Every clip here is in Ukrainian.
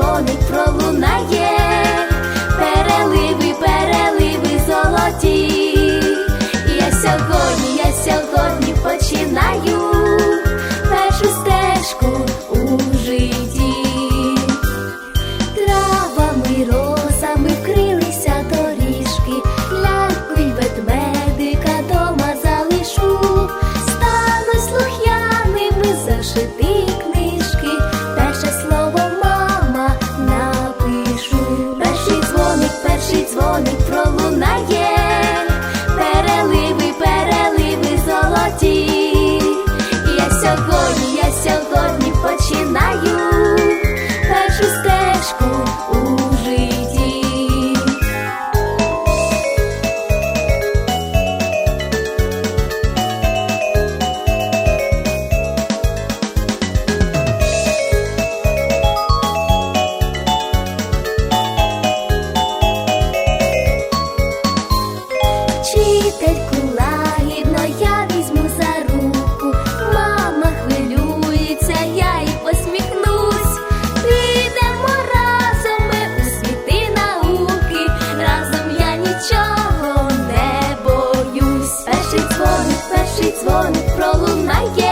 дзвоник пролуна. like it.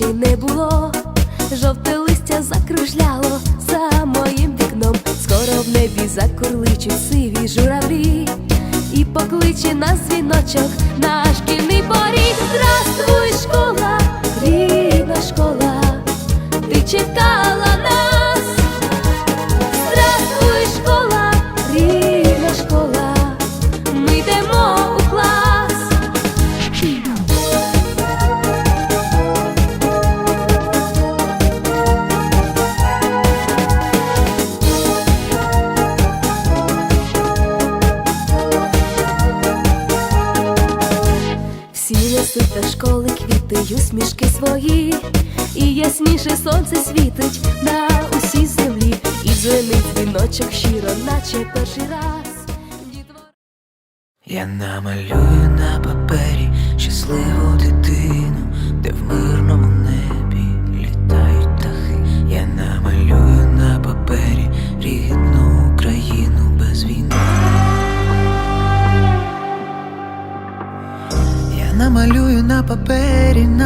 Й не було. Жовте листя закружляло за моїм вікном. Скоро в небі закурличуть сиві журавлі і покличе нас дзвіночок на шкільний поріг. Здравствуй, школа, рідна школа, ти чекала нас. Несуть до школи квіти усмішки свої, і ясніше сонце світить на усій землі, і дзвенить дзвіночок щиро, наче перший раз. Я намалюю на папері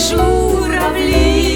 журавлі.